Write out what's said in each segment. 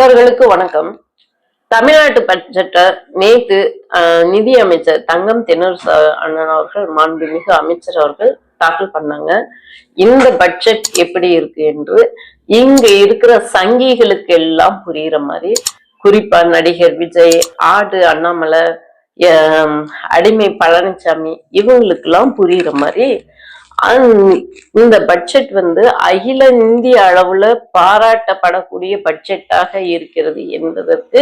தோழர்களுக்கு வணக்கம். தமிழ்நாட்டு பட்ஜெட்டை நேத்து நிதி அமைச்சர் தங்கம் தென்னரசு அண்ணன் அவர்கள் மாண்புமிகு அமைச்சர் அவர்கள் தாக்கல் பண்ணாங்க. இந்த பட்ஜெட் எப்படி இருக்கு என்று இங்க இருக்கிற சங்கிகளுக்கு எல்லாம் புரியுற மாதிரி குறிப்பா நடிகர் விஜய் ஆடு அண்ணாமலை அடிமை பழனிசாமி இவங்களுக்கெல்லாம் புரியுற மாதிரி இந்த பட்ஜெட் வந்து அகில இந்திய அளவுல பாராட்டப்படக்கூடிய பட்ஜெட்டாக இருக்கிறது என்பதற்கு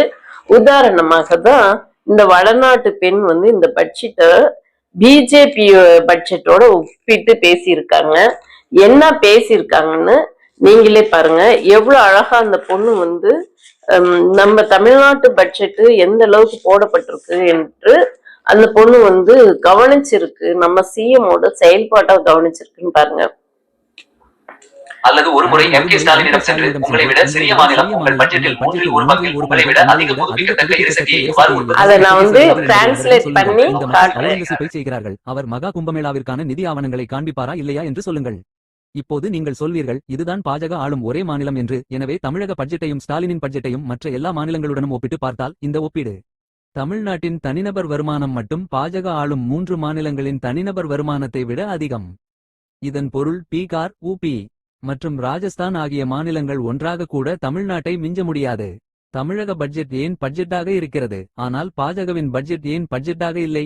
உதாரணமாக தான் இந்த வடநாட்டு பெண் வந்து இந்த பட்ஜெட்டை பிஜேபி பட்ஜெட்டோட ஒப்பிட்டு பேசியிருக்காங்க. என்ன பேசியிருக்காங்கன்னு நீங்களே பாருங்க. எவ்வளவு அழகா அந்த பொண்ணு வந்து நம்ம தமிழ்நாட்டு பட்ஜெட்டு எந்த அளவுக்கு போடப்பட்டிருக்கு என்று அந்த பொண்ணு வந்து கவனிச்சிருக்கு. நம்ம சிஎமோட செயல்பாட்டை கவனிச்சிருக்குன்னு பாருங்க. அல்லது ஒருமுறை எம் கே ஸ்டாலினிடம் சென்று உங்களை விட சிறிய மாநிலம் உங்கள் பட்ஜெட்டில் மூன்றில் ஒரு பங்கில் உங்களை விட அதிகம் புதுப்பிக்கத்தக்க எரிசக்தியை எவ்வாறு அதை நான் வந்து டிரான்ஸ்லேட் பண்ணி செய்கிறார்கள் அவர் மகா கும்பமேளாவிற்கான நிதி ஆவணங்களை காண்பிப்பாரா இல்லையா என்று சொல்லுங்கள். இப்போது நீங்கள் சொல்வீர்கள் இதுதான் பாஜக ஆளும் ஒரே மாநிலம் என்று. எனவே தமிழக பட்ஜெட்டையும் ஸ்டாலினின் பட்ஜெட்டையும் மற்ற எல்லா மாநிலங்களுடனும் ஒப்பிட்டு பார்த்தால் இந்த ஒப்பீடு தமிழ்நாட்டின் தனிநபர் வருமானம் மட்டும் பாஜக ஆளும் மூன்று மாநிலங்களின் தனிநபர் வருமானத்தை விட அதிகம். இதன் பொருள் பீகார் உபி மற்றும் ராஜஸ்தான் ஆகிய மாநிலங்கள் ஒன்றாக கூட தமிழ்நாட்டை மிஞ்ச முடியாது. தமிழக பட்ஜெட் ஏன் பட்ஜெட்டாக இருக்கிறது? ஆனால் பாஜகவின் பட்ஜெட் ஏன் பட்ஜெட்டாக இல்லை?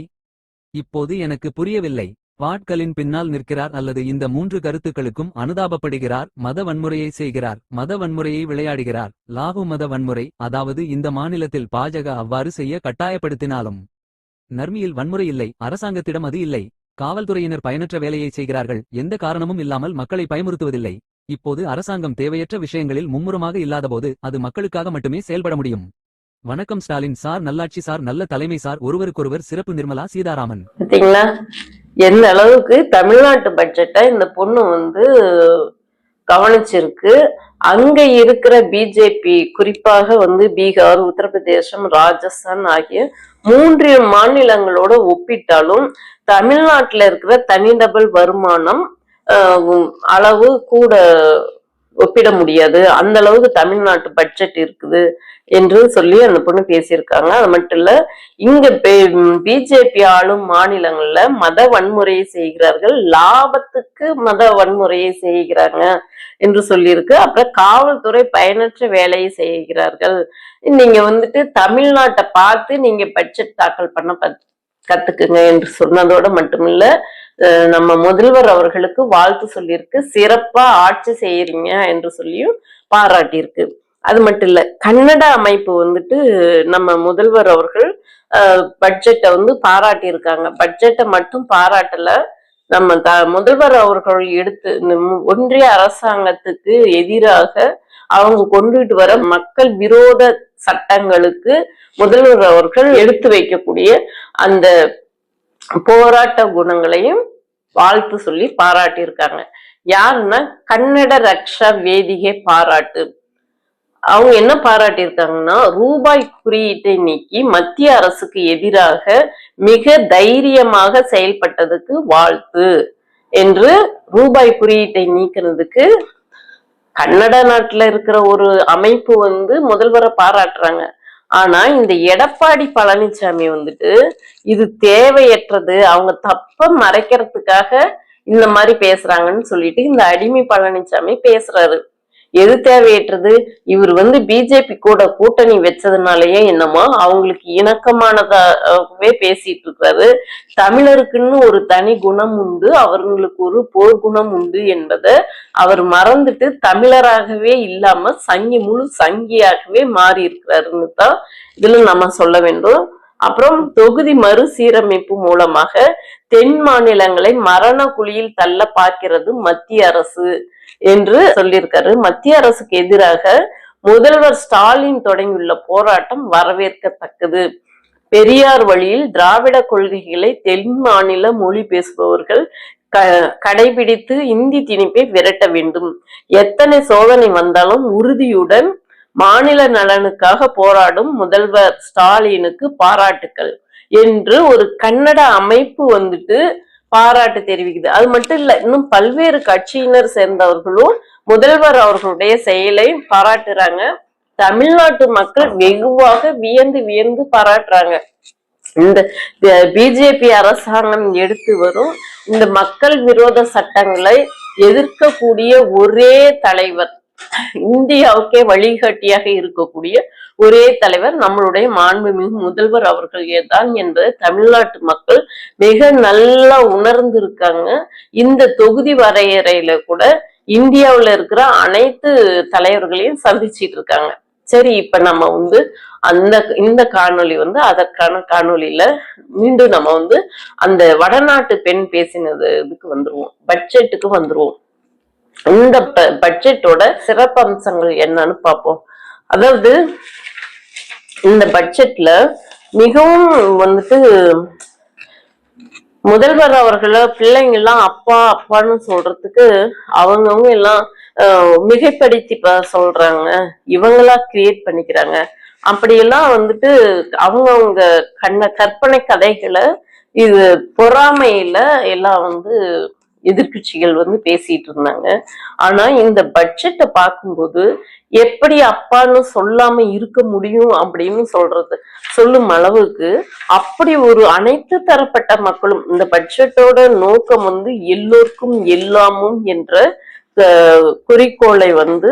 இப்போது எனக்கு புரியவில்லை. பாட்களின் பின்னால் நிற்கிறார் அல்லது இந்த மூன்று கருத்துக்களுக்கும் அனுதாபப்படுகிறார் மத வன்முறையை செய்கிறார் மத வன்முறையை விளையாடுகிறார். லாகு மத வன்முறை அதாவது இந்த மாநிலத்தில் பாஜக அவ்வாறு செய்ய கட்டாயப்படுத்தினாலும் நர்மியில் வன்முறை இல்லை அரசாங்கத்திடம் அது இல்லை. காவல்துறையினர் பயனற்ற வேலையை செய்கிறார்கள் எந்த காரணமும் இல்லாமல் மக்களை பயமுறுத்துவதில்லை. இப்போது அரசாங்கம் தேவையற்ற விஷயங்களில் மும்முரமாக இல்லாதபோது அது மக்களுக்காக மட்டுமே செயல்பட முடியும். வணக்கம் ஸ்டாலின் சார் நல்லாட்சி சார் நல்ல தலைமை சார் ஒருவருக்கொருவர் சிறப்பு நிர்மலா சீதாராமன். எந்த அளவுக்கு தமிழ்நாட்டு பட்ஜெட்டை இந்த பொண்ணு வந்து கவனிச்சிருக்கு. அங்க இருக்கிற பிஜேபி குறிப்பாக வந்து பீகார் உத்தரப்பிரதேசம் ராஜஸ்தான் ஆகிய மூன்று மாநிலங்களோட ஒப்பிட்டாலும் தமிழ்நாட்டில் இருக்கிற தனிநபர் வருமானம் அளவு கூட ஒப்பிட முடியாது. அந்த அளவுக்கு தமிழ்நாட்டு பட்ஜெட் இருக்குது என்று சொல்லி அந்த பொண்ணு பேசியிருக்காங்க. அது மட்டும் இல்ல இங்க பிஜேபி ஆளும் மாநிலங்கள்ல மத வன்முறையை செய்கிறார்கள். லாபத்துக்கு மத வன்முறையை செய்கிறாங்க என்று சொல்லியிருக்கு. அப்புறம் காவல்துறை பயனற்ற வேலையை செய்கிறார்கள். நீங்க வந்துட்டு தமிழ்நாட்டை பார்த்து நீங்க பட்ஜெட் தாக்கல் பண்ண கத்துக்குங்க என்று சொன்னதோட மட்டுமில்ல நம்ம முதல்வர் அவர்களுக்கு வாழ்த்து சொல்லியிருக்கு. சிறப்பா ஆட்சி செய்யறீங்க என்று சொல்லியும் பாராட்டியிருக்கு. அது மட்டும் இல்ல கன்னட அமைப்பு வந்துட்டு நம்ம முதல்வர் அவர்கள் பட்ஜெட்டை வந்து பாராட்டி இருக்காங்க பட்ஜெட்டை மட்டும் பாராட்டல. நம்ம த முதல்வர் அவர்கள் எடுத்து ஒன்றிய அரசாங்கத்துக்கு எதிராக அவங்க கொண்டுட்டு வர மக்கள் விரோத சட்டங்களுக்கு முதல்வர் அவர்கள் எடுத்து வைக்கக்கூடிய அந்த போராட்ட குணங்களையும் வாழ்த்து சொல்லி பாராட்டியிருக்காங்க. யாருன்னா கன்னட ரக்ஷா வேதிகை பாராட்டு. அவங்க என்ன பாராட்டியிருக்காங்கன்னா ரூபாய் குறியீட்டை நீக்கி மத்திய அரசுக்கு எதிராக மிக தைரியமாக செயல்பட்டதுக்கு வாழ்த்து என்று ரூபாய் குறியீட்டை நீக்கிறதுக்கு கன்னட நாட்டுல இருக்கிற ஒரு அமைப்பு வந்து முதல்வரை பாராட்டுறாங்க. ஆனா இந்த எடப்பாடி பழனிசாமி வந்துட்டு இது தேவையற்றது அவங்க தப்ப மறைக்கிறதுக்காக இந்த மாதிரி பேசுறாங்கன்னு சொல்லிட்டு இந்த அடிமை பழனிசாமி பேசுறாரு. எது தேவையற்றது? இவர் வந்து பிஜேபி கூட கூட்டணி வச்சதுனாலயே என்னமோ அவங்களுக்கு இணக்கமானதாகவே பேசிட்டு இருக்காரு. தமிழருக்குன்னு ஒரு தனி குணம் உண்டு அவர்களுக்கு ஒரு போர் குணம் உண்டு என்பதை அவர் மறந்துட்டு தமிழராகவே இல்லாம சங்கி முழு சங்கியாகவே மாறி இருக்கிறாருன்னு தான் இதுல நம்ம சொல்ல வேண்டும். அப்புறம் தொகுதி மறுசீரமைப்பு மூலமாக தென் மாநிலங்களை மரண குழியில் தள்ள பார்க்கிறது மத்திய அரசு என்று சொல்லியிருக்காரு. மத்திய அரசுக்கு எதிராக முதல்வர் ஸ்டாலின் தொடங்கியுள்ள போராட்டம் வரவேற்கத்தக்கது. பெரியார் வழியில் திராவிட கொள்கைகளை தென் மாநில மொழி பேசுபவர்கள் க- கடைபிடித்து இந்தி திணிப்பை விரட்ட வேண்டும். எத்தனை சோதனை வந்தாலும் உறுதியுடன் மாநில நலனுக்காக போராடும் முதல்வர் ஸ்டாலினுக்கு பாராட்டுக்கள் என்று ஒரு கன்னட அமைப்பு வந்துட்டு பாராட்டு தெரிவிக்குது. அது மட்டும் இல்ல இன்னும் பல்வேறு கட்சியினர் சேர்ந்தவர்களும் முதல்வர் அவர்களுடைய செயலை பாராட்டுறாங்க. தமிழ்நாட்டு மக்கள் வெகுவாக வியந்து வியந்து பாராட்டுறாங்க. இந்த பிஜேபி அரசாங்கம் எடுத்து வரும் இந்த மக்கள் விரோத சட்டங்களை எதிர்க்கக்கூடிய ஒரே தலைவர் இந்தியாவுக்கே வழிகாட்டியாக இருக்கக்கூடிய ஒரே தலைவர் நம்மளுடைய மாண்புமிகு முதல்வர் அவர்கள் தான் என்பதை தமிழ்நாட்டு மக்கள் மிக நல்லா உணர்ந்திருக்காங்க. இந்த தொகுதி வரையறையில கூட இந்தியாவில் இருக்கிற அனைத்து தலைவர்களையும் சந்திச்சிட்டு இருக்காங்க. சரி இப்ப நம்ம வந்து அந்த இந்த காணொளி வந்து அதற்கான காணொலியில மீண்டும் நம்ம வந்து அந்த வடநாட்டு பெண் பேசினது இதுக்கு வந்துருவோம். பட்ஜெட்டுக்கு வந்துருவோம். இந்த ப- பட்ஜெட்டோட சிறப்பம்சங்கள் என்னன்னு பார்ப்போம். அதாவது இந்த பட்ஜெட்ல மிகவும் வந்துட்டு முதல்வர் அவர்கள பிள்ளைங்க எல்லாம் அப்பா அப்பான்னு சொல்றதுக்கு அவங்கவுங்க எல்லாம் மிகைப்படுத்தி சொல்றாங்க. இவங்களா கிரியேட் பண்ணிக்கிறாங்க. அப்படியெல்லாம் வந்துட்டு அவங்கவுங்க கண்ண கற்பனை கதைகளை இது பொறாமையில எல்லாம் வந்து எதிர்க்கட்சிகள் வந்து பேசிட்டு இருந்தாங்க. ஆனா இந்த பட்ஜெட்டை பார்க்கும்போது எப்படி அப்பான்னு சொல்லாம இருக்க முடியும் அப்படின்னு சொல்றது சொல்லும் அளவுக்கு அப்படி ஒரு அனைத்து தரப்பட்ட மக்களும் இந்த பட்ஜெட்டோட நோக்கம் வந்து எல்லோருக்கும் எல்லாமும் என்ற அஹ், குறிக்கோளை வந்து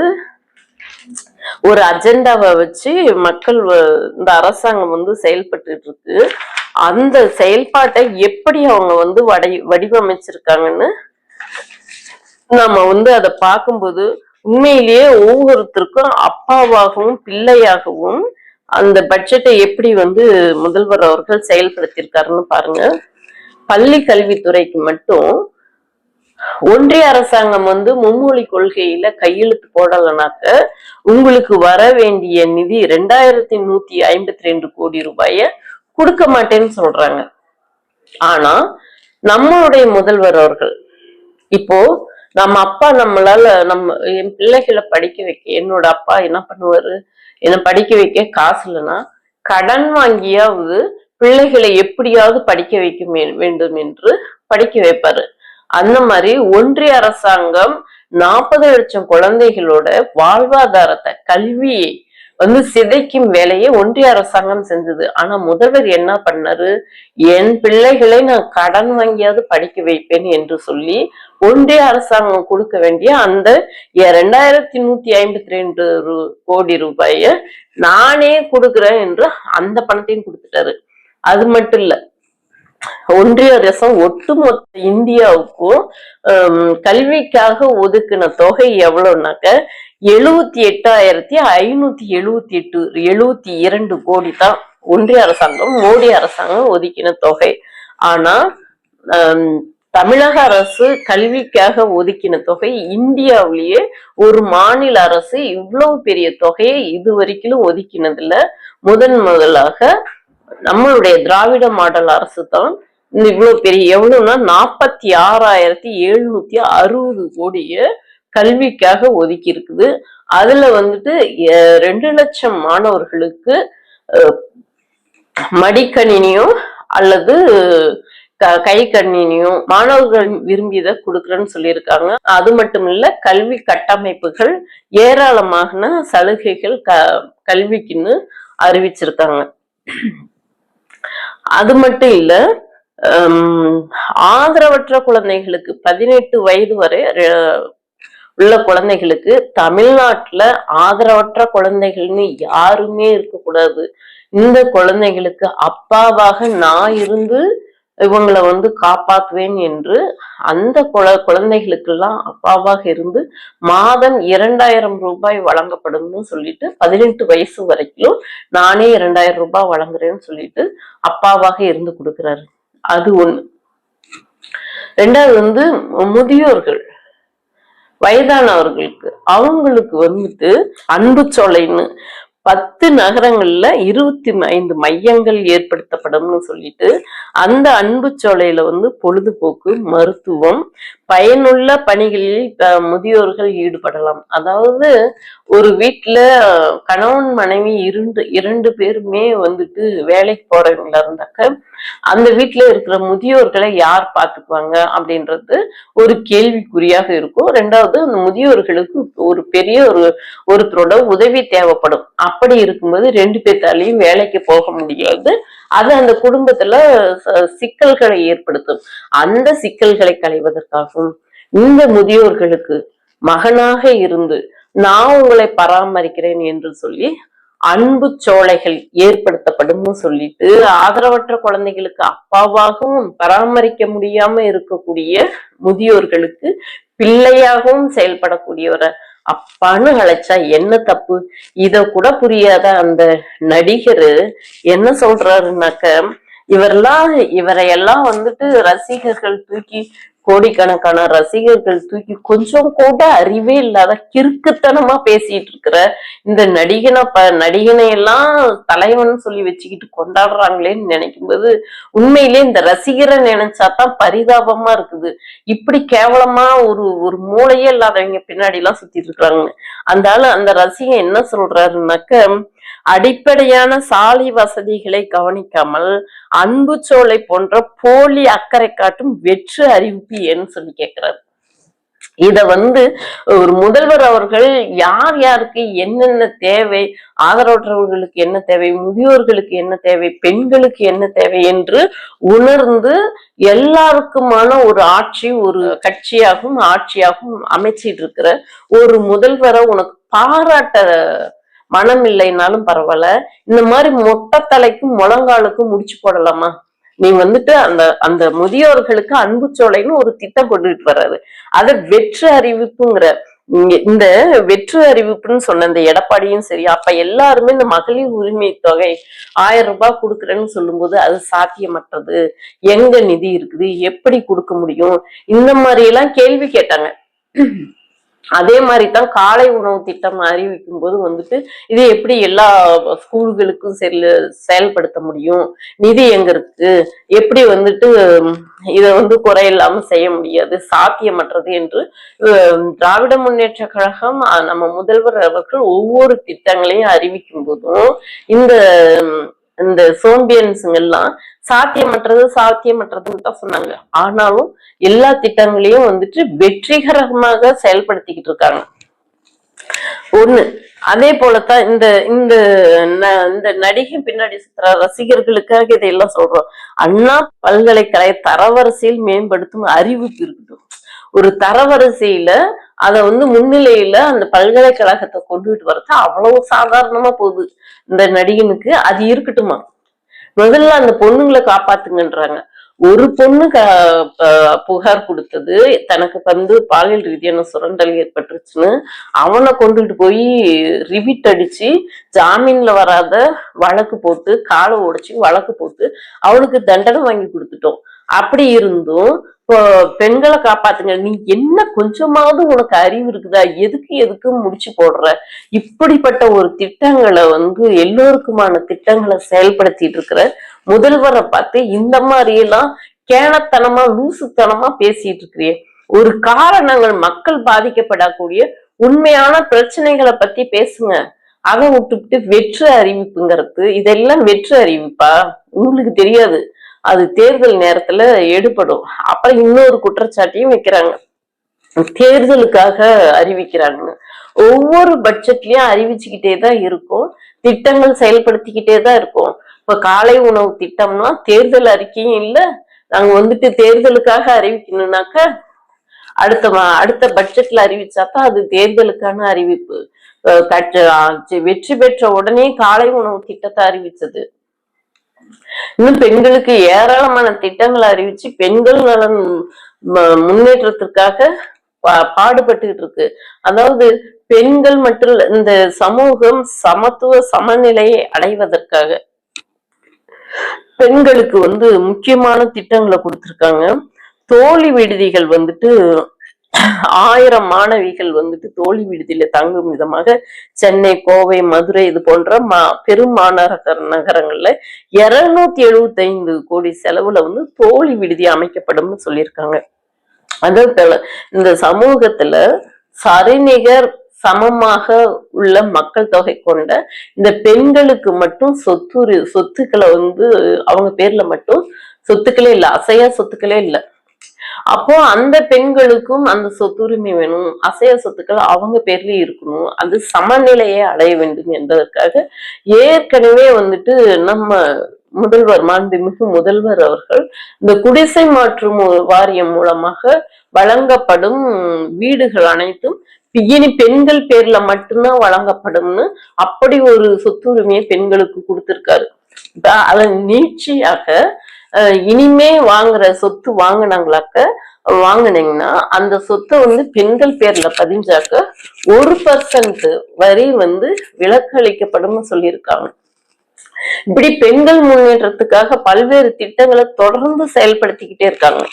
ஒரு அஜெண்டாவை வச்சு மக்கள் இந்த அரசாங்கம் வந்து செயல்பட்டு இருக்கு. அந்த செயல்பாட்டை எப்படி அவங்க வந்து வடி வடிவமைச்சிருக்காங்கன்னு நம்ம வந்து அதை பார்க்கும்போது உண்மையிலேயே ஒவ்வொருத்தருக்கும் அப்பாவாகவும் பிள்ளையாகவும் அந்த பட்ஜெட்டை எப்படி வந்து முதல்வர் அவர்கள் செயல்படுத்தியிருக்காருன்னு பாருங்க. பள்ளி கல்வித்துறைக்கு மட்டும் ஒன்றிய அரசாங்கம் வந்து மும்மொழி கொள்கையில கையெழுத்து போடலைனாக்க உங்களுக்கு வர வேண்டிய நிதி ரெண்டாயிரத்தி நூத்தி ஐம்பத்தி ரெண்டு கோடி ரூபாய கொடுக்க மாட்டேன்னு சொல்றாங்க. ஆனா நம்மளுடைய முதல்வர் அவர்கள் இப்போ நம்ம அப்பா நம்மளால நம்ம என் பிள்ளைகளை படிக்க வைக்க என்னோட அப்பா என்ன பண்ணுவாரு? என்ன படிக்க வைக்க காசு இல்லைன்னா கடன் வாங்கியாவது பிள்ளைகளை எப்படியாவது படிக்க வைக்க வேண்டும் என்று படிக்க வைப்பாரு. அந்த மாதிரி ஒன்றிய அரசாங்கம் நாற்பது லட்சம் குழந்தைகளோட வாழ்வாதாரத்தை கல்வியை வந்து சிதைக்கும் வேலையை ஒன்றிய அரசாங்கம் செஞ்சது. ஆனா முதல்வர் என்ன பண்ணாரு? என் பிள்ளைகளை நான் கடன் வாங்கியாவது படிக்க வைப்பேன் என்று சொல்லி ஒன்றிய அரசாங்கம் கொடுக்க வேண்டிய அந்த ரெண்டாயிரத்தி நூத்தி ஐம்பத்தி ரெண்டு கோடி ரூபாய நானே கொடுக்குறேன் என்று அந்த பணத்தையும் கொடுத்துட்டாரு. அது மட்டும் இல்ல ஒன்றிய அரசம் ஒட்டுமொத்த இந்தியாவுக்கும் கல்விக்காக ஒதுக்கின தொகை எவ்வளவுனாக்க எழுபத்தி எட்டாயிரத்தி ஐநூத்தி எழுவத்தி எட்டு எழுபத்தி இரண்டு கோடி தான் ஒன்றிய அரசாங்கம் மோடி அரசாங்கம் ஒதுக்கின தொகை. ஆனா தமிழக அரசு கல்விக்காக ஒதுக்கின தொகை இந்தியாவிலேயே ஒரு மாநில அரசு இவ்வளவு பெரிய தொகையை இது வரைக்கும் ஒதுக்கினதுல முதன் முதலாக நம்மளுடைய திராவிட மாடல் அரசு தான் இந்த இவ்வளவு பெரிய எவ்வளவுன்னா நாற்பத்தி ஆறாயிரத்தி எழுநூத்தி அறுபது கோடியை கல்விக்காக ஒதுக்கி இருக்குது அதுல வந்துட்டு ரெண்டு லட்சம் மாணவர்களுக்கு மடிக்கணினியும் அல்லது க- கை கணினியும் மாணவர்கள் விரும்பியதை கொடுக்குறேன்னு சொல்லியிருக்காங்க. அது மட்டும் இல்ல கல்வி கட்டமைப்புகள் ஏராளமான சலுகைகள் க கல்விக்குன்னு அறிவிச்சிருக்காங்க. அது மட்டும் இல்ல ஆதரவற்ற குழந்தைகளுக்கு பதினெட்டு வயது வரை உள்ள குழந்தைகளுக்கு தமிழ்நாட்டுல ஆதரவற்ற குழந்தைகள்னு யாருமே இருக்கக்கூடாது இந்த குழந்தைகளுக்கு அப்பாவாக நான் இருந்து இவங்களை வந்து காப்பாத்துவேன் என்று அந்த குழ குழந்தைகளுக்கெல்லாம் அப்பாவாக இருந்து மாதம் இரண்டாயிரம் ரூபாய் வழங்கப்படும்னு சொல்லிட்டு பதினெட்டு வயசு வரைக்கும் நானே இரண்டாயிரம் ரூபாய் வழங்குறேன்னு சொல்லிட்டு அப்பாவாக இருந்து கொடுக்குறாரு. அது ஒண்ணு. ரெண்டாவது வந்து முதியோர்கள். வயதானவர்களுக்கு அவங்களுக்கு வந்துட்டு அன்பு சோலைன்னு பத்து நகரங்கள்ல இருபத்தி ஐந்து மையங்கள் ஏற்படுத்தப்படும்னு சொல்லிட்டு அந்த அன்பு சோலையில வந்து பொழுதுபோக்கு மருத்துவம் பயனுள்ள பணிகளில் முதியோர்கள் ஈடுபடலாம். அதாவது ஒரு வீட்டுல கணவன் மனைவி இரண்டு இரண்டு பேருமே வந்துட்டு வேலைக்கு போறவங்களா இருந்தாக்க அந்த வீட்டுல இருக்கிற முதியோர்களை யார் பார்த்துக்குவாங்க அப்படின்றது ஒரு கேள்விக்குறியாக இருக்கும். ரெண்டாவது அந்த முதியோர்களுக்கு ஒரு பெரிய ஒரு ஒருத்தரோட உதவி தேவைப்படும். அப்படி இருக்கும்போது ரெண்டு பேர்த்தாலையும் வேலைக்கு போக முடியாது. அது அந்த குடும்பத்துல சிக்கல்களை ஏற்படுத்தும். அந்த சிக்கல்களை களைவதற்காகவும் இந்த முதியோர்களுக்கு மகனாக இருந்து நான் உங்களை பராமரிக்கிறேன் என்று சொல்லி அன்பு சோலைகள் ஏற்படுத்தப்படும்னு சொல்லிட்டு ஆதரவற்ற குழந்தைகளுக்கு அப்பாவாகவும் பராமரிக்க முடியாம இருக்கக்கூடிய முதியோர்களுக்கு பிள்ளையாகவும் செயல்படக்கூடியவரை அப்பான்னு அழைச்சா என்ன தப்பு? இத கூட புரியாத அந்த நடிகர் என்ன சொல்றாருனாக்க இவரெல்லாம் இவரையெல்லாம் வந்துட்டு ரசிகர்கள் தூக்கி கோடிக்கணக்கான ரசிகர்கள் தூக்கி கொஞ்சம் கூட அறிவே இல்லாத கிறுக்குத்தனமா பேசிட்டு இருக்கிற இந்த நடிகனை ப நடிகனை எல்லாம் தலைவன் சொல்லி வச்சுக்கிட்டு கொண்டாடுறாங்களேன்னு நினைக்கும்போது உண்மையிலே இந்த ரசிகரை நினைச்சாதான் பரிதாபமா இருக்குது. இப்படி கேவலமா ஒரு ஒரு மூளையே இல்லாதவங்க பின்னாடி எல்லாம் சுத்திட்டு இருக்கிறாங்க. அந்த ஆளு அந்த ரசிகன் என்ன சொல்றாருனாக்க அடிப்படையான சாலை வசதிகளை கவனிக்காமல் அன்பு சோலை போன்ற போலி அக்கறை காட்டும் வெற்று அறிவிப்பு ஏன்னு சொல்லி கேட்கிறாரு. இத வந்து ஒரு முதல்வர் அவர்கள் யார் யாருக்கு என்னென்ன தேவை ஆதரவற்றவர்களுக்கு என்ன தேவை முதியோர்களுக்கு என்ன தேவை பெண்களுக்கு என்ன தேவை என்று உணர்ந்து எல்லாருக்குமான ஒரு ஆட்சி ஒரு கட்சியாகவும் ஆட்சியாகவும் அமைச்சிட்டு இருக்கிற ஒரு முதல்வரை உனக்கு பாராட்ட மனம் இல்லைனாலும் பரவாயில்ல. இந்த மாதிரி மொட்டை தலைக்கும் முழங்காலுக்கும் முடிச்சு போடலாமா? நீ வந்துட்டு அந்த அந்த முதியோர்களுக்கு அன்பு சோலைன்னு ஒரு திட்டம் கொண்டுட்டு வர்றாரு. அத வெற்று அறிவிப்புங்கிற இந்த வெற்று அறிவிப்புன்னு சொன்ன இந்த எடப்பாடியும் சரி அப்ப எல்லாருமே இந்த மகளிர் உரிமை தொகை ஆயிரம் ரூபாய் கொடுக்குறேன்னு சொல்லும்போது அது சாத்தியமற்றது. எங்க நிதி இருக்குது? எப்படி கொடுக்க முடியும்? இந்த மாதிரி எல்லாம் கேள்வி கேட்டாங்க. அதே மாதிரி தான் காலை உணவு திட்டம் அறிவிக்கும் போது வந்துட்டு இது எப்படி எல்லா ஸ்கூல்களுக்கும் செல் செயல்படுத்த முடியும்? நிதி எங்க இருக்கு? எப்படி வந்துட்டு இதை வந்து குறையில்லாம செய்ய முடியாது? சாத்தியமற்றது என்று திராவிட முன்னேற்ற கழகம் நம்ம முதல்வர் அவர்கள் ஒவ்வொரு திட்டங்களையும் அறிவிக்கும் போதும் இந்த இந்த சோம்பியன்ஸுங்க எல்லாம் சாத்தியமற்றது சாத்தியமற்றதுன்னு தான் சொன்னாங்க. ஆனாலும் எல்லா திட்டங்களையும் வந்துட்டு வெற்றிகரமாக செயல்படுத்திக்கிட்டு இருக்காங்க. ஒண்ணு அதே போலத்தான் இந்த இந்த இந்த நடிகை பின்னாடி சுத்துற ரசிகர்களுக்காக இதையெல்லாம் சொல்றோம். அண்ணா பல்கலைக்கழக தரவரிசையில் மேம்படுத்தும் அறிவிப்பு இருக்கட்டும் ஒரு தரவரிசையில அத வந்து முன்னிலையில அந்த பல்கலைக்கழகத்தை கொண்டுட்டு வரது அவ்வளவு சாதாரணமா போகுது. இந்த நடிகனுக்கு அது இருக்கட்டுமா? முதல்ல அந்த பொண்ணுங்களை காப்பாத்துங்கன்றாங்க. ஒரு பொண்ணு க ப- புகார் கொடுத்தது தனக்கு வந்து பாலியல் ரீதியான சுரண்டல் ஏற்பட்டுருச்சுன்னு அவனை கொண்டுட்டு போய் ரிவிட் அடிச்சு ஜாமீன்ல வராத வழக்கு போட்டு காலை உடைச்சி வழக்கு போட்டு அவனுக்கு தண்டனை வாங்கி கொடுத்துட்டோம். அப்படி இருந்தும் இப்போ பெண்களை காப்பாத்துங்க. நீ என்ன கொஞ்சமாவது உனக்கு அறிவு இருக்குதா? எதுக்கு எதுக்கு முடிச்சு போடுற? இப்படிப்பட்ட ஒரு திட்டங்களை வந்து எல்லோருக்குமான திட்டங்களை செயல்படுத்திட்டு இருக்கிற முதல்வரை பார்த்து இந்த மாதிரி எல்லாம் கேனத்தனமா லூசுத்தனமா பேசிட்டு இருக்கிறியே. ஒரு காரணங்கள் மக்கள் பாதிக்கப்படக்கூடிய உண்மையான பிரச்சனைகளை பத்தி பேசுங்க. அதை விட்டுவிட்டு வெற்று அறிவிப்புங்கிறது இதெல்லாம் வெற்று அறிவிப்பா? உங்களுக்கு தெரியாது. அது தேர்தல் நேரத்துல எடுபடும். அப்புறம் இன்னொரு குற்றச்சாட்டையும் வைக்கிறாங்க. தேர்தலுக்காக அறிவிக்கிறாங்க ஒவ்வொரு பட்ஜெட்லயும் அறிவிச்சுக்கிட்டே தான் இருக்கும். திட்டங்கள் செயல்படுத்திக்கிட்டே தான் இருக்கும். இப்ப காலை உணவு திட்டம்னா தேர்தல் அறிக்கையும் இல்ல. நாங்க வந்துட்டு தேர்தலுக்காக அறிவிக்கணும்னாக்க அடுத்த மா- அடுத்த பட்ஜெட்ல அறிவிச்சாதான் அது தேர்தலுக்கான அறிவிப்பு. கட்சி வெற்றி பெற்ற உடனே காலை உணவு திட்டத்தை அறிவிச்சது. இன்னும் பெண்களுக்கு ஏராளமான திட்டங்களை அறிவிச்சு பெண்கள் நலன் முன்னேற்றத்திற்காக பா- பாடுபட்டுக்கிட்டு இருக்கு. அதாவது பெண்கள் மற்றும் இந்த சமூகம் சமத்துவ சமநிலையை அடைவதற்காக பெண்களுக்கு வந்து முக்கியமான திட்டங்களை கொடுத்திருக்காங்க. தோழி விடுதிகள் வந்துட்டு ஆயிரம் மாணவிகள் வந்துட்டு தோழி விடுதியில தங்கும் விதமாக சென்னை கோவை மதுரை இது போன்ற மா பெரும் மாநகர நகரங்கள்ல இருநூத்தி எழுபத்தி ஐந்து கோடி செலவுல வந்து தோழி விடுதி அமைக்கப்படும்னு சொல்லியிருக்காங்க. அதே போல இந்த சமூகத்துல சரிநிகர் சமமாக உள்ள மக்கள் தொகை கொண்ட இந்த பெண்களுக்கு மட்டும் சொத்து சொத்துக்களை வந்து அவங்க பேர்ல மட்டும் சொத்துக்களே இல்லை அசையா சொத்துக்களே இல்லை. அப்போ அந்த பெண்களுக்கும் அந்த சொத்துரிமை வேணும். அசைய சொத்துக்கள் அவங்க பேர்ல இருக்கணும். அது சமநிலையை அடைய வேண்டும் என்பதற்காக ஏற்கனவே வந்துட்டு நம்ம முதல்வர் மாண்புமிகு முதல்வர் அவர்கள் இந்த குடிசை மாற்றும் வாரியம் மூலமாக வழங்கப்படும் வீடுகள் அனைத்தும் இனி பெண்கள் பேர்ல மட்டும்தான் வழங்கப்படும்னு அப்படி ஒரு சொத்துரிமையை பெண்களுக்கு கொடுத்திருக்காரு. அதன் நீட்சியாக இனிமே வாங்குற சொத்து வாங்கினாங்களாக்க வாங்குனீங்கன்னா அந்த சொத்தை வந்து பெண்கள் பேர்ல பதிஞ்சாக்க ஒரு பர்சன்ட் வரி வந்து விலக்களிக்கப்படும்னு சொல்லியிருக்காங்க. இப்படி பெண்கள் முன்னேற்றத்துக்காக பல்வேறு திட்டங்களை தொடர்ந்து செயல்படுத்திக்கிட்டே இருக்காங்க.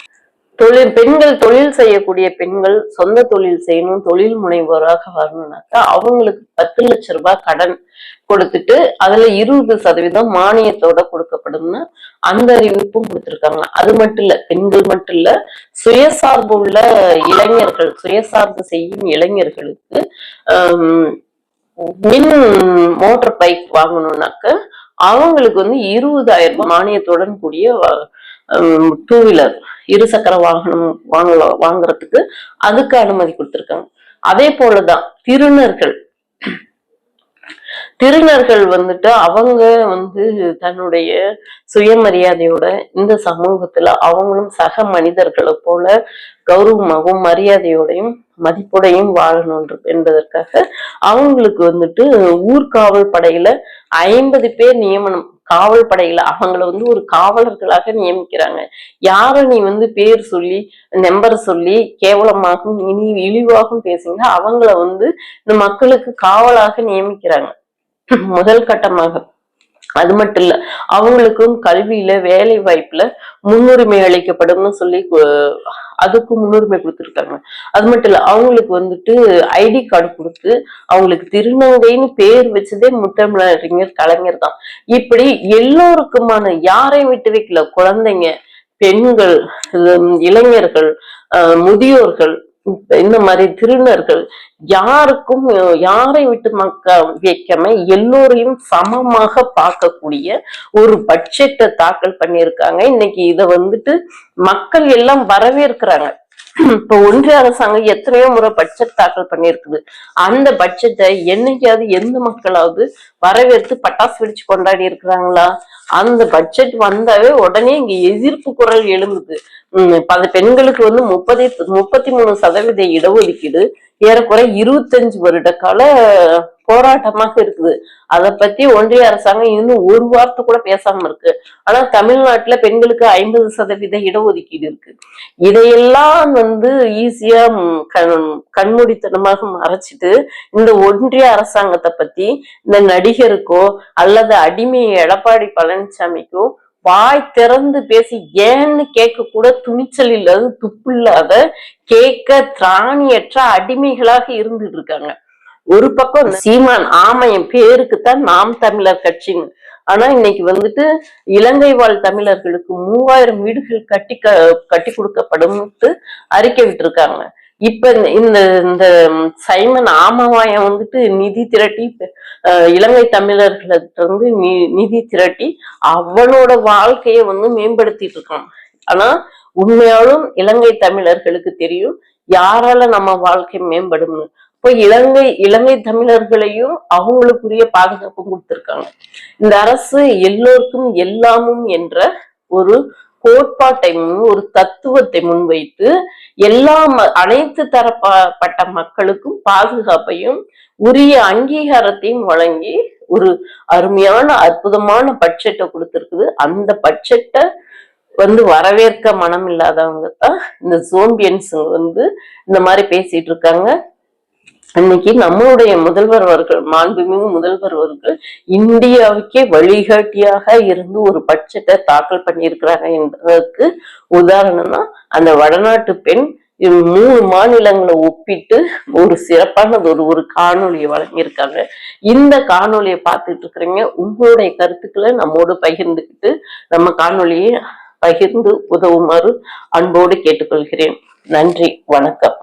தொழில் பெண்கள் தொழில் செய்யக்கூடிய பெண்கள் சொந்த தொழில் செய்யணும் தொழில் முனைவோராக வரணும்னாக்கா அவங்களுக்கு பத்து லட்ச ரூபாய் கடன் கொடுத்துட்டு அதுல இருபது சதவீதம் மானியத்தோட கொடுக்கப்படும்னு அந்த அறிவிப்பும் கொடுத்துருக்காங்க. அது மட்டும் இல்ல பெண்கள் மட்டும் இல்ல சுயசார்பு உள்ள இளைஞர்கள் சுயசார்பு செய்யும் இளைஞர்களுக்கு மின் மோட்டார் பைக் வாங்கணும்னாக்க அவங்களுக்கு வந்து இருபதாயிரம் ரூபாய் மானியத்துடன் கூடிய டூ வீலர் இருசக்கர வாகனம் வாங்கல வாங்குறதுக்கு அதுக்கு அனுமதி கொடுத்துருக்காங்க. அதே போலதான் திருநர்கள். திருநர்கள் வந்துட்டு அவங்க வந்து தன்னுடைய சுயமரியாதையோட இந்த சமூகத்துல அவங்களும் சக மனிதர்களை போல கௌரவமாகவும் மரியாதையோடையும் மதிப்போடையும் வாழணும் என்பதற்காக அவங்களுக்கு வந்துட்டு ஊர்காவல் படையில ஐம்பது பேர் நியமனம் காவல் படையில அவங்கள வந்து ஒரு காவலர்களாக நியமிக்கிறாங்க. யார நீ வந்து பேர் சொல்லி நம்பர் சொல்லி கேவலமாகவும் இனி இழிவாகவும் பேசுங்க அவங்கள வந்து இந்த மக்களுக்கு காவலாக நியமிக்கிறாங்க. முதல் கட்டமாக. அது மட்டும் இல்ல அவங்களுக்கும் கல்வியில வேலை வாய்ப்புல முன்னுரிமை அளிக்கப்படும்னு சொல்லி அதுக்கும் அதுக்கு முன்னுரிமை கொடுத்துருக்காங்க. அது மட்டும் இல்ல அவங்களுக்கு வந்துட்டு ஐடி கார்டு கொடுத்து அவங்களுக்கு திருநங்கைன்னு பேர் வச்சதே முத்தமிழறிஞர் கலைஞர் தான். இப்படி எல்லோருக்குமான யாரையும் விட்டு வைக்கல? குழந்தைங்க பெண்கள் இளைஞர்கள் முதியோர்கள் இந்த மாதிரி திருநர்கள் யாருக்கும் யாரை விட்டு மக்க வைக்காம எல்லோரையும் சமமாக பார்க்கக்கூடிய ஒரு பட்ஜெட்டை தாக்கல் பண்ணியிருக்காங்க. இன்னைக்கு இதை வந்துட்டு மக்கள் எல்லாம் வரவேற்கிறாங்க. இப்ப ஒன்றிய அரசாங்கம் எத்தனையோ முறை பட்ஜெட் தாக்கல் பண்ணியிருக்குது. அந்த பட்ஜெட்டை என்னைக்காவது எந்த மக்களாவது வரவேற்று பட்டாசு வெடிச்சு கொண்டாடி இருக்கிறாங்களா? அந்த பட்ஜெட் வந்தாவே உடனே இங்க எதிர்ப்பு குரல் எழுந்தது உம் பெண்களுக்கு வந்து முப்பது முப்பத்தி மூணு சதவீத இடஒதுக்கீடு ஏறக்குறை இருபத்தஞ்சு வருட கால போராட்டமாக இருக்குது. அதை பத்தி ஒன்றிய அரசாங்கம் இன்னும் ஒரு வார்த்தை கூட பேசாம இருக்கு. ஆனா தமிழ்நாட்டுல பெண்களுக்கு ஐம்பது சதவீத இடஒதுக்கீடு இருக்கு. இதையெல்லாம் வந்து ஈஸியா கண்- கண்மூடித்தனமாக மறைச்சிட்டு இந்த ஒன்றிய அரசாங்கத்தை பத்தி இந்த நடிகருக்கோ அல்லது அடிமை எடப்பாடி பழனிசாமிக்கோ வாய் திறந்து பேசி ஏன்னு கேட்க கூட துணிச்சல் இல்லாத துப்பு இல்லாத கேட்க திராணியற்ற அடிமைகளாக இருந்துட்டு இருக்காங்க. ஒரு பக்கம் சீமான் ஆமா என் பேருக்குத்தான் நாம் தமிழர் கட்சின்னு. ஆனா இன்னைக்கு வந்துட்டு இலங்கை வாழ் தமிழர்களுக்கு மூவாயிரம் வீடுகள் கட்டி க- கட்டி கொடுக்கப்படும் அறிக்கை விட்டிருக்காங்க. இப்ப இந்த- இந்த சைமன் ஆமவாயம் வந்துட்டு நிதி திரட்டி இலங்கை தமிழர்களிட்ட இருந்து நி- நிதி திரட்டி அவனோட வாழ்க்கையை வந்து மேம்படுத்திட்டு இருக்கான் ஆனா உண்மையாலும் இலங்கை தமிழர்களுக்கு தெரியும் யாரால நம்ம வாழ்க்கை மேம்படும்னு. இப்போ இலங்கை இலங்கை தமிழர்களையும் அவங்களுக்குரிய பாதுகாப்பும் கொடுத்துருக்காங்க. இந்த அரசு எல்லோருக்கும் எல்லாமும் என்ற ஒரு கோட்பாட்டை முன் ஒரு தத்துவத்தை முன்வைத்து எல்லா ம- அனைத்து தரப்பட்ட மக்களுக்கும் பாதுகாப்பையும் உரிய அங்கீகாரத்தையும் வழங்கி ஒரு அருமையான அற்புதமான பட்ஜெட்டை கொடுத்துருக்குது. அந்த பட்ஜெட்டை வந்து வரவேற்க மனம் இல்லாதவங்க தான் இந்த சோம்பியன்ஸுங்க வந்து இந்த மாதிரி பேசிட்டு இருக்காங்க. அன்னைக்கு நம்மளுடைய முதல்வர் அவர்கள் மாண்புமிகு முதல்வர் அவர்கள் இந்தியாவுக்கே வழிகாட்டியாக இருந்து ஒரு பட்ஜெட்டை தாக்கல் பண்ணியிருக்கிறாங்க என்பதற்கு உதாரணம் தான் அந்த வடநாட்டு பெண் இது மூணு மாநிலங்களை ஒப்பிட்டு ஒரு சிறப்பானது ஒரு ஒரு காணொளியை வழங்கியிருக்காங்க. இந்த காணொலியை பார்த்துட்டு இருக்கிறீங்க உங்களுடைய கருத்துக்களை நம்மோடு பகிர்ந்துக்கிட்டு நம்ம காணொலியை பகிர்ந்து உதவுமாறு அன்போடு கேட்டுக்கொள்கிறேன். நன்றி வணக்கம்.